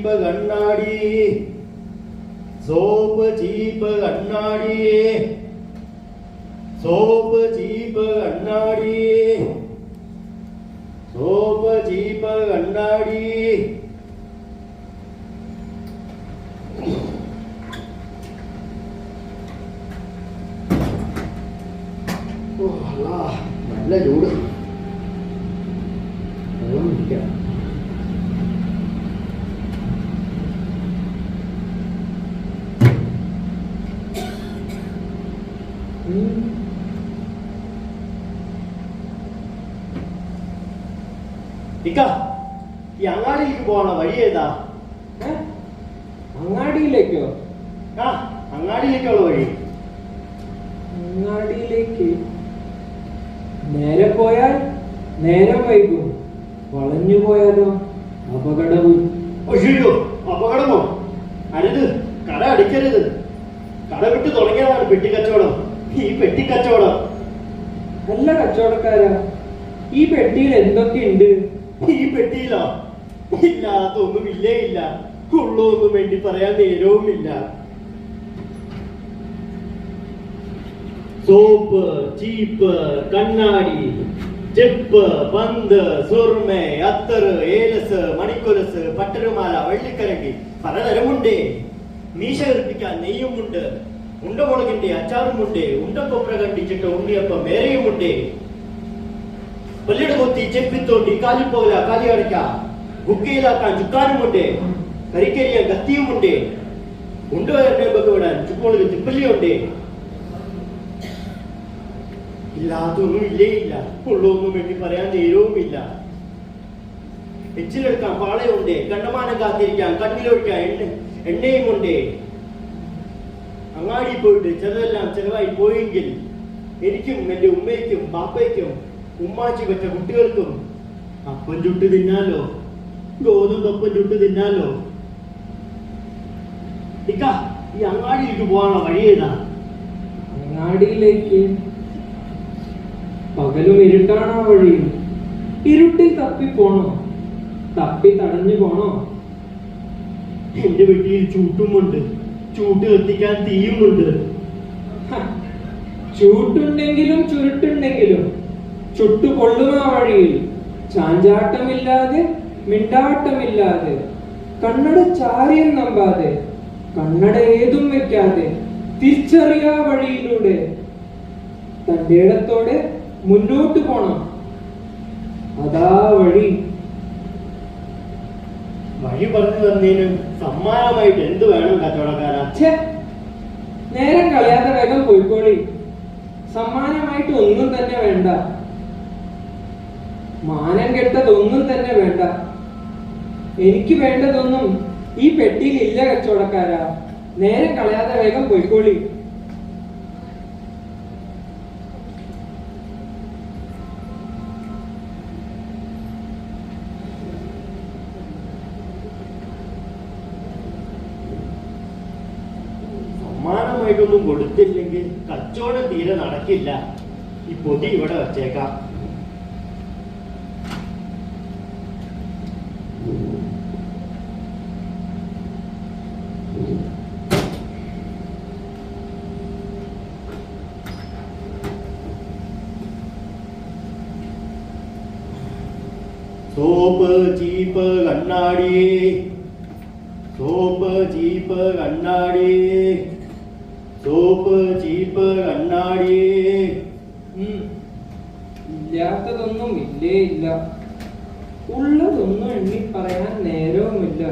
ചീപ്പ് കണ്ണാടി സോപ്പ് ചീപ്പ് കണ്ണാടി സോപ്പ് ചീപ്പ് കണ്ണാടി സോപ്പ് ചീപ്പ് കണ്ണാടി ഓ, അല്ലാ, നല്ല ചൂട് വെള്ളം കുടിക്കാം ഇക്ക ഈ അങ്ങാടിയിലേക്ക് പോകണ വഴി ഏതാ? അങ്ങാടിയിലേക്കോ? ആ അങ്ങാടിയിലേക്കുള്ള വഴി. അങ്ങാടിയിലേക്ക്? നേരെ പോയാൽ നേരെ വൈകും. വളഞ്ഞു പോയാലോ? അപകടവും. ഒഴിയോ അപകടമോ? അരുത് കട അടിക്കരുത്. കട വിട്ട് തുടങ്ങിയതാണ് പെട്ടിക്കച്ചവടം ഈ പെട്ടി കച്ചവടം? നല്ല കച്ചവടക്കാരാ. ഈ പെട്ടിയിൽ എന്തൊക്കെ ഉണ്ട്? ഈ പെട്ടിയിലോ? ഇല്ലാത്തൊന്നും ഇല്ലേ ഇല്ല. ഉള്ളൊന്നും വേണ്ടി പറയാൻ നേരവുമില്ല സോപ്പ് ചീപ്പ് കണ്ണാടി ചെപ്പ് പന്ത് സുർമ അത്തറ് ഏലസ് മണിക്കൊലസ് പട്ടരുമാല വള്ളിക്കരണ്ടി പലതരമുണ്ട്. മീശ കൽപ്പിക്കാൻ നെയ്യുമുണ്ട്. ഉണ്ടമുളകിന്റെ അച്ചാറുമുണ്ട് ഉണ്ടക്കൊപ്ര കണ്ടിച്ചിട്ട് ഉണ്ണിയപ്പം വേറെയുമുണ്ടേ പല്ലിട കൊത്തി ചെപ്പിത്തോണ്ടി കാലിപ്പോല കാലിയടയ്ക്ക ബുക്കയിലാക്കാൻ ചുക്കാനുമുണ്ട് കരിക്കരിയ കത്തിയുമുണ്ട് ഉണ്ടുവരനെ വിടാൻ ചുക്കോളിൽ തിപ്പല്ലിയുണ്ട്. ഇല്ലാത്തൊന്നും ഇല്ലേ ഇല്ല. ഉള്ളൊന്നും വേണ്ടി പറയാൻ നേരവുമില്ല. എച്ചിലെടുക്കാൻ പാളയുണ്ട് കണ്ണമാനം കാത്തിരിക്കാൻ കണ്ണിലൊഴിക്കാൻ എണ്ണ എണ്ണയുമുണ്ട് അങ്ങാടി പോയിട്ട് ചിലതെല്ലാം ചിലവായി പോയെങ്കിൽ എനിക്കും എന്റെ ഉമ്മയ്ക്കും ബാപ്പയ്ക്കും ഉമ്മാച്ചി പറ്റ കുട്ടികൾക്കും അപ്പം ചുട്ട് തിന്നാലോ? ഗോതമ്പപ്പം ചുട്ട് തിന്നാലോ? ഇക്ക ഈ അങ്ങാടിയിലേക്ക് പോകാനുള്ള വഴി ഏതാ? അങ്ങാടിയിലേക്ക് പകലും ഇരുട്ടാണോ വഴി. ഇരുട്ടിൽ തപ്പി പോണോ? തപ്പി തടഞ്ഞു പോണോ? എന്റെ വീട്ടിൽ ചൂട്ടുമുണ്ട് ചൂട്ട് കത്തിക്കാൻ തീയുമുണ്ട് ചൂട്ടുണ്ടെങ്കിലും ചുരുട്ടുണ്ടെങ്കിലും ചുട്ടുകൊള്ളും ആ വഴിയിൽ ചാഞ്ചാട്ടമില്ലാതെ മിണ്ടാട്ടമില്ലാതെ കണ്ണട ചാരിയും നമ്പാതെ കണ്ണട ഏതും വെക്കാതെ തിരിച്ചറിയാ വഴിയിലൂടെ തന്റെ ഇടത്തോടെ മുന്നോട്ട് പോണം. അതാ വഴി. വഴി പറഞ്ഞു തന്നതിന് സമ്മാനമായിട്ട് എന്ത് വേണം കച്ചവടക്കാരാ നേരം കളയാതെ വേഗം പോയിക്കോളി. സമ്മാനമായിട്ട് ഒന്നും തന്നെ വേണ്ട. മാനം കെട്ടതൊന്നും തന്നെ വേണ്ട. എനിക്ക് വേണ്ടതൊന്നും ഈ പെട്ടിയിൽ ഇല്ല കച്ചവടക്കാരാ. നേരം കളയാതെ വേഗം പോയിക്കോളി. സമ്മാനമായിട്ടൊന്നും കൊടുത്തില്ലെങ്കിൽ കച്ചവടം തീരെ നടക്കില്ല. ഈ പൊതി ഇവിടെ വച്ചേക്കാം. സോപ്പ് ചീപ്പ് കണ്ണാടി. സോപ്പ് ചീപ്പ് കണ്ണാടി. സോപ്പ് ചീപ്പ് കണ്ണാടി. ഇല്ലാത്തതൊന്നും ഇല്ലേ ഇല്ല. ഉള്ളതൊന്നും എണ്ണി പറയാൻ നേരവുമില്ല.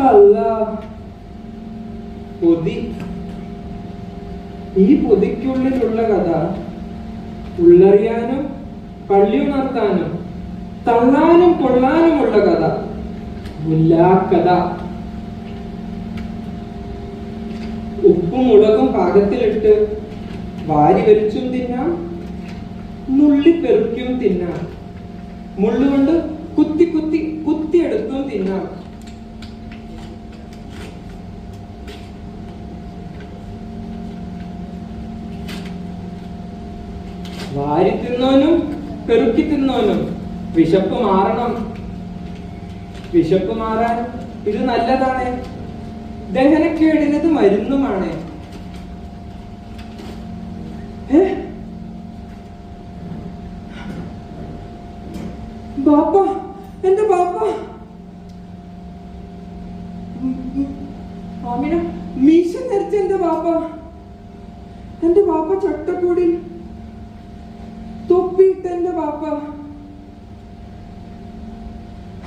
അല്ല. പൊതി. ഈ പൊതിക്കുള്ളിലുള്ള കഥ ഉള്ളറിയാനും പള്ളിയുണർത്താനും തള്ളാനും കൊള്ളാനുമുള്ള കഥ. മുല്ലാക്കഥ. ഉപ്പും മുളകും പാകത്തിലിട്ട് വാരി വലിച്ചും തിന്നാം നുള്ളിപ്പെറുക്കും തിന്നാം. മുള്ളുകൊണ്ട് കുത്തി കുത്തി കുത്തിയെടുത്തും തിന്നാം. വാരി തിന്നോനും പെറുക്കി തിന്നോനും വിശപ്പ് മാറണം. വിശപ്പ് മാറാൻ ഇത് നല്ലതാണ്. ദഹനക്കേടിനത് മരുന്നുമാണ്? ബാപ്പ എന്റെ ബാപ്പ. ആമിന മീശ നിറച്ച എന്റെ ബാപ്പ? എന്റെ ബാപ്പ ചട്ടക്കൂടിൽ തൊപ്പിയിട്ട് എന്റെ ബാപ്പ?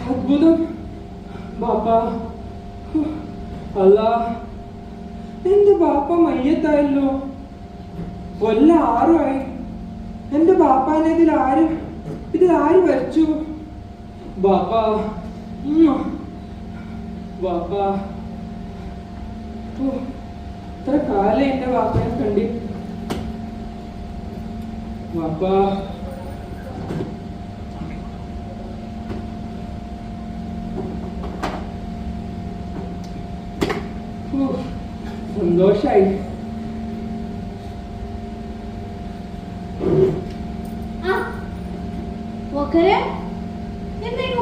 അത്ഭുതം. ബാപ്പ അല്ല എന്റെ ബാപ്പ മയ്യത്തായല്ലോ. കൊല്ല ആറുമായി. എന്റെ ബാപ്പാനെ ഇതിൽ ആര് ഇതിൽ ആര് വരച്ചു? ബാപ്പ. ബാപ്പ. ഇത്ര കാലം എന്റെ ബാപ്പനെ കണ്ടി. ബാപ്പ. സന്തോഷായി.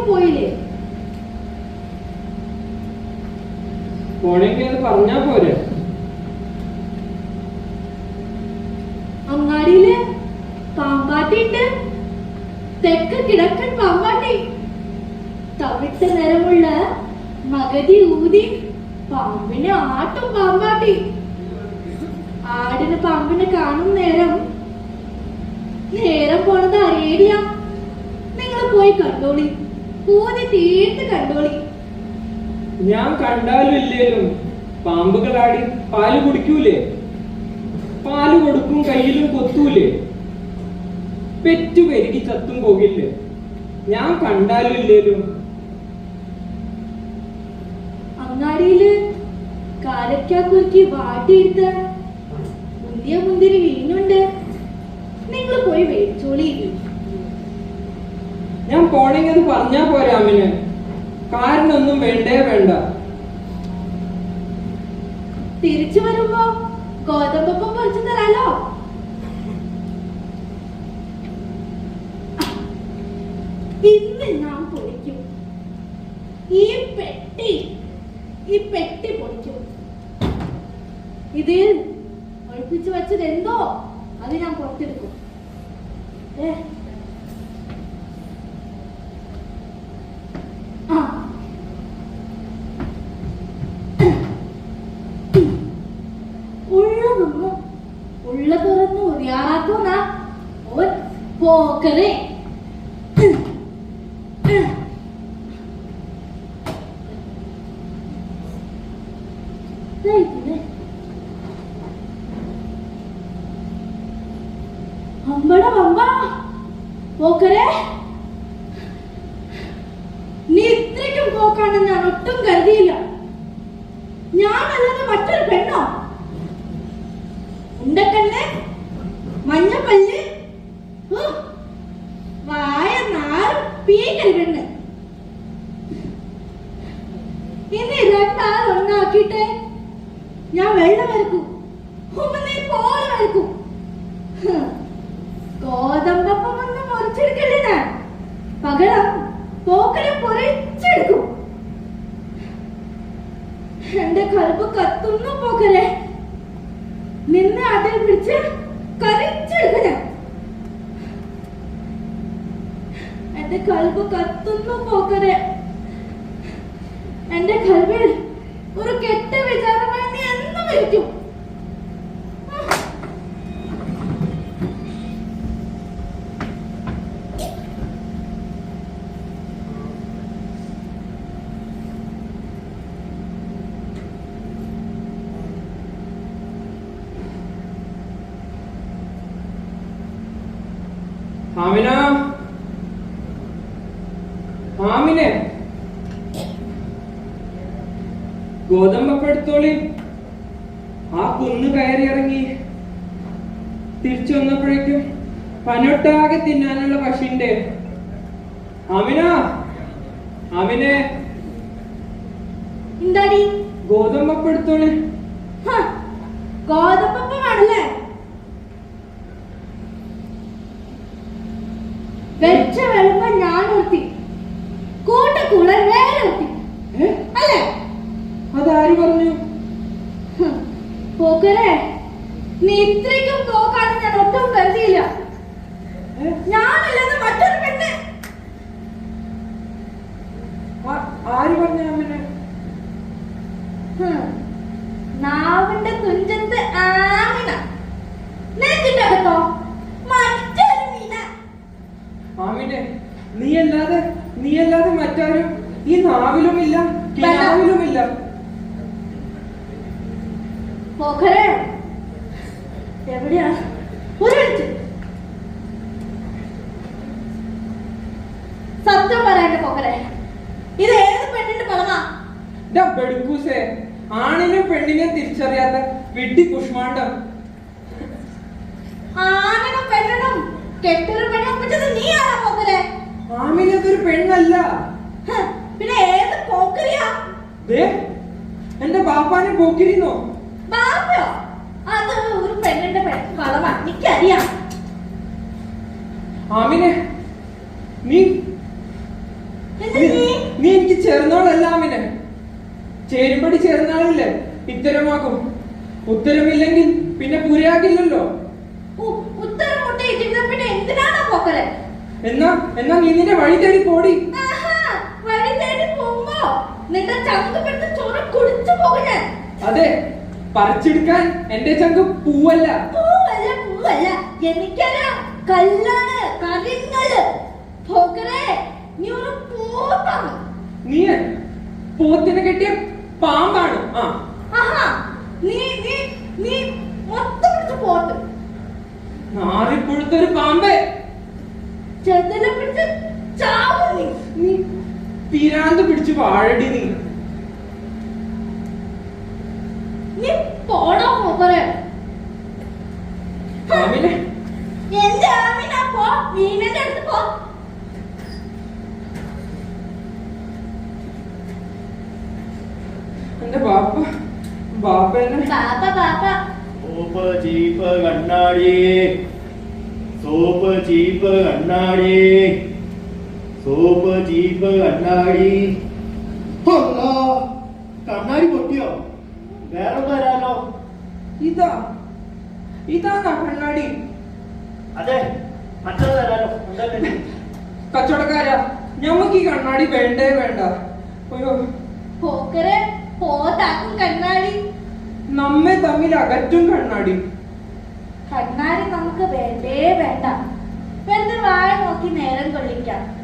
പോയില്ലേ? പോണെങ്കിൽ അത് പറഞ്ഞാ പോരെ. അങ്ങാടിയിൽ പാമ്പാട്ടിണ്ട്. തെക്ക് കിഴക്കൻ പാമ്പാട്ടി. തവിട്ട് നിറമുള്ള മകതി ഊതി. പാമ്പിനെ ആട്ടും പാമ്പാട്ടി. ആടിന് പാമ്പിനെ കാണും നേരം. നേരം പോണത് അറിയേടിയ. നിങ്ങൾ പോയി കണ്ടോളി. പൂതി തീർത്ത് കണ്ടോളി. ഞാൻ കണ്ടാലും ഇല്ലേലും പാമ്പുകളാടി പാൽ കുടിക്കൂലേ? പാൽ കൊടുക്കും കയ്യിലും കൊത്തൂലേ? പെറ്റു പെരുകി ചത്തും പോകില്ലേ? ഞാൻ കണ്ടാലും ഇല്ലേലും അങ്ങാടിയിൽ കാലക്കാക്കുറുക്കി വാട്ടിയെടുത്ത മുന്തിയ മുന്തിരി വീണുണ്ട്. നിങ്ങൾ പോയി മേടിച്ചോളി. ഞാൻ അത് പറഞ്ഞാ പോരാ അമ്മിന്. കാരണൊന്നും വേണ്ടേ വേണ്ട. തിരിച്ചു വരുമ്പോ ഗോതമ്പൊപ്പം പൊറിച്ചു തരാലോ. ഇന്ന് ഞാൻ പൊളിക്കും ഈ പെട്ടി ഈ പെട്ടി പൊളിക്കും ഇതിൽ ഒളിപ്പിച്ചു വെച്ചത് എന്തോ അത് ഞാൻ പുറത്തെടുക്കും. ഏ? ഉള്ള തുറന്നു ഉറിയാറാക്കുന്ന ഓൻ അമ്പട വമ്പ. പോക്കരെ. നീ ഇത്രയ്ക്കും പോക്കാണെന്ന് ഞാൻ ഒട്ടും കരുതിയില്ല. ഞാനല്ലാതെ മറ്റൊരു പെണ്ണോ? ഉണ്ടക്കണ്ണ് മഞ്ഞപ്പല്ല്. വായ നാറ് പെണ്ണ് ഇനി രണ്ടാൾ ഒന്നാക്കിയിട്ട് ഞാൻ വെള്ളം വരക്കും ഉമ്മനെ പോലെ വരക്കും പകരം പോക്കലെ പൊറിച്ചെടുക്കും എന്റെ കറുപ്പ് കത്തുന്നു പോക്കരെ. നിന്ന് അതിൽ പിടിച്ച് കരിച്ചെടുക്കണ എന്റെ കൽബ് കത്തുന്നു പോക്കരെ. എന്റെ കൽബിൽ ഒരു കെട്ട വിചാരമായി നീ എന്നും ഇരിക്കും ആമിന ആമിനെ ഗോതമ്പപ്പം പെടുത്തോളി ആ കുന്ന് കയറി ഇറങ്ങി തിരിച്ചു വന്നപ്പോഴേക്കും പനൊട്ടാകെ തിന്നാനുള്ള പശുണ്ട് അമിന അമിനെ. എന്താടി? ഗോതമ്പപ്പെടുത്തോളി ഗോതമ്പപ്പമാണല്ലേ വെച്ച വെളുപ്പം ഞാൻ നിർത്തി കൂട്ടക്കൂടെ വേറെ നിർത്തി ഏ അല്ലേ അതാര് പറഞ്ഞു ഹ്, പോക്കരെ നീ ഇത്രയ്ക്കും പോക്കാണെന്ന് ഞാൻ കരുതിയില്ല ഞാനല്ലാതെ മറ്റൊരു പെണ്ണ്. ആര് പറഞ്ഞു അമ്മനെ? നാവിന്റെ തുഞ്ചത്ത് ആമിന നെഞ്ചിന്റെ അകത്തോ മറ്റൊരു മീന. ആമിനെ നീ അല്ലാതെ നീ അല്ലാതെ മറ്റാരും ഈ നാവിലുമില്ല കിനാവിലുമില്ല. പോക്കരെ. എവിടെയാ ഒരു മിനിറ്റ് സത്യം പറയണ്ട പോക്കരെ ഇത് ഏത് പെണ്ണിന്റെ പടമാ ഡാ ബെടുക്കൂസേ ആണിനും പെണ്ണിനെ തിരിച്ചറിയാത്ത വിട്ടി കുഷ്മാണ്ടം. ആണിനും പെണ്ണിനും കെട്ടൊരു പെണ്ണെ ഒപ്പിച്ചത് നീ ആരാ പോക്കലെ ആമിനൊക്കെ ഒരു പെണ്ണല്ല. പിന്നെ ഏത് പോക്കരിയാ? ദേ എന്റെ ബാപ്പാനെ പോക്കിരിന്നോ? ബാപ്പയോ അത് ഒരു പെണ്ണിന്റെ കളവാ എനിക്കറിയാം. ആമിനെ നീ? നീ എനിക്ക് ചേർന്നോളല്ല ആമിനെ. ചേരുമ്പടി ചേർന്നാളല്ലേ. ഇത്തരമാക്കും. ഉത്തരമില്ലെങ്കിൽ പിന്നെ പോക്കരെ എന്നാ എന്നാ നീ നിന്റെ വഴി തേടി പോടി. ആഹാ, വഴി തേടി പോകുമ്പോ നിന്റെ ചങ്ക് പെടുത്ത ചോറ് കുടിച്ചു പോകും ഞാൻ. അതെ പറിച്ചെടുക്കാൻ എന്റെ ചങ്ക് പൂവല്ല. പൂവല്ല എനിക്കറിയാം കല്ലാണ് നീ പോത്തിനെ കെട്ടിയ പാമ്പാണ്. ആ. നീ നീ നീ മൊത്തം പിടിച്ച് പോട്ട്. നാറിപ്പുഴുത്തൊരു പാമ്പേ. ചെതല പിടിച്ച് ചാവും നീ നീ. പിരാന്ത് പിടിച്ച് വാഴടി നീ. നീ പോടാ പോക്കരെ ആമിനെ എന്റെ ആമിന പോ. മീനന്റെ അടുത്ത് പോ. എന്റെ ബാപ്പ ബാപ്പ സോപ്പ് ചീപ്പ് കണ്ണാടി സോപ്പ് ചീപ്പ് കണ്ണാടി സോപ്പ് ചീപ്പ് കണ്ണാടി. കണ്ണാടി പൊട്ടിയോ? വേറെ വരാലോ. ഇതാ. ഇതാണോ കണ്ണാടി. അതെ തരാലോ? കച്ചവടക്കാരാ ഞമ്മക്ക് ഈ കണ്ണാടി വേണ്ടേ വേണ്ട. അയ്യോ. പോക്കരെ പോതാക്കും കണ്ണാടി. നമ്മെ തമ്മിൽ അകറ്റും കണ്ണാടി. കണ്ണാടി നമുക്ക് വേണ്ടേ വേണ്ട. വെറുതെ വായ നോക്കി നേരം കൊള്ളിക്കാം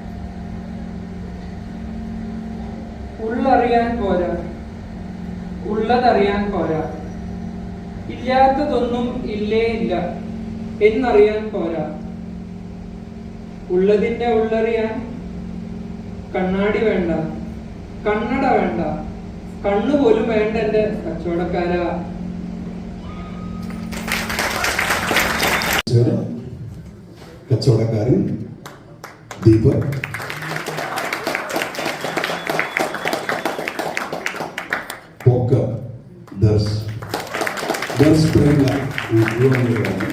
ഉള്ളറിയാൻ പോരാ. ഉള്ളതറിയാൻ പോരാ. ഇല്ലാത്തതൊന്നും ഇല്ലേ ഇല്ല. എന്നറിയാൻ പോരാ. ഉള്ളതിന്റെ ഉള്ളറിയാൻ കണ്ണാടി വേണ്ട. കണ്ണട വേണ്ട. കണ്ണു പോലും വേണ്ട എന്റെ കച്ചവടക്കാരാ. കച്ചവടക്കാരൻ ദീപക്. പ്രേമ യുവാനികളാണ്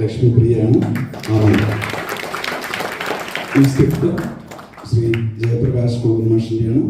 ലക്ഷ്മിപ്രിയാണ് ഈ ശ്രീ ജയപ്രകാശ് കോകുമാഷിന്റെയാണ്